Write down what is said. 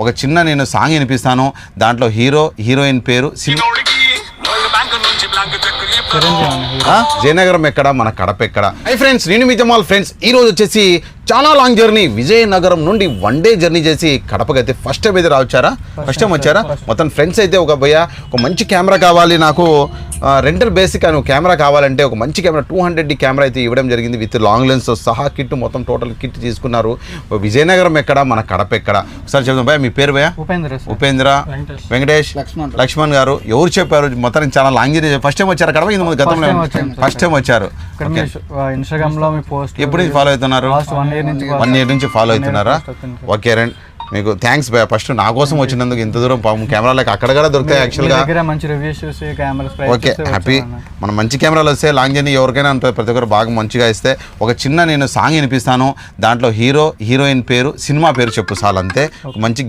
ఒక చిన్న నేను సాంగ్ వినిపిస్తాను. దాంట్లో హీరో హీరోయిన్ పేరు సినిమా జయనగరం ఎక్కడ? మన కడప ఎక్కడ? హై ఫ్రెండ్స్ నేను మీ జమాల్ ఫ్రెండ్స్ ఈ రోజు వచ్చేసి చాలా లాంగ్ జర్నీ విజయనగరం నుండి వన్ డే జర్నీ చేసి కడపకి అయితే ఫస్ట్ టైం అయితే రావచ్చారా? ఫస్ట్ టైం వచ్చారా? మొత్తం ఫ్రెండ్స్ అయితే ఒక భయ్య ఒక మంచి కెమెరా కావాలి నాకు. రెంటల్ బేసిక్ అని కెమెరా కావాలంటే ఒక మంచి camera two hundred D camera అయితే ఇవ్వడం జరిగింది. విత్ లాంగ్ లెన్స్ సహా కిట్ మొత్తం టోటల్ కిట్ తీసుకున్నారు. విజయనగరం ఎక్కడ? మన కడప ఎక్కడ? ఒకసారి చెప్తాం భయ్య మీ పేరు భయ్య? ఉపేంద్ర ఉపేంద్ర వెంకటేష్. లక్ష్మణ్. గారు ఎవరు చెప్పారు? మొత్తం చాలా లాంగ్ జర్నీ ఫస్ట్ టైం వచ్చారు కడప ఇంత ముందు గతంలో సార్. ఫస్ట్ టైం వచ్చారు. ఇన్స్టాగ్రామ్లో మీ పోస్ట్ ఎప్పుడు నుంచి ఫాలో అవుతున్నారు? వన్ ఇయర్ నుంచి వన్ ఇయర్ నుంచి ఫాలో అవుతున్నారా? సార్. ఓకే రండి. మీకు థ్యాంక్స్ భయ ఫస్ట్ నా కోసం వచ్చినందుకు ఇంత దూరం పాపం కెమెరాలకు అక్కడ కూడా దొరుకుతాయి యాక్చువల్గా మంచి రివ్యూస్ చూసి కెమెరాస్ ఓకే హ్యాపీ మన మంచి కెమెరాలు వస్తే లాంగ్ జర్నీ ఎవరికైనా అంత ప్రతి ఒక్కరు బాగా మంచిగా ఇస్తే ఒక చిన్న నేను సాంగ్ వినిపిస్తాను. దాంట్లో హీరో హీరోయిన్ పేరు సినిమా పేరు చెప్పు చాలు అంతే. ఒక మంచి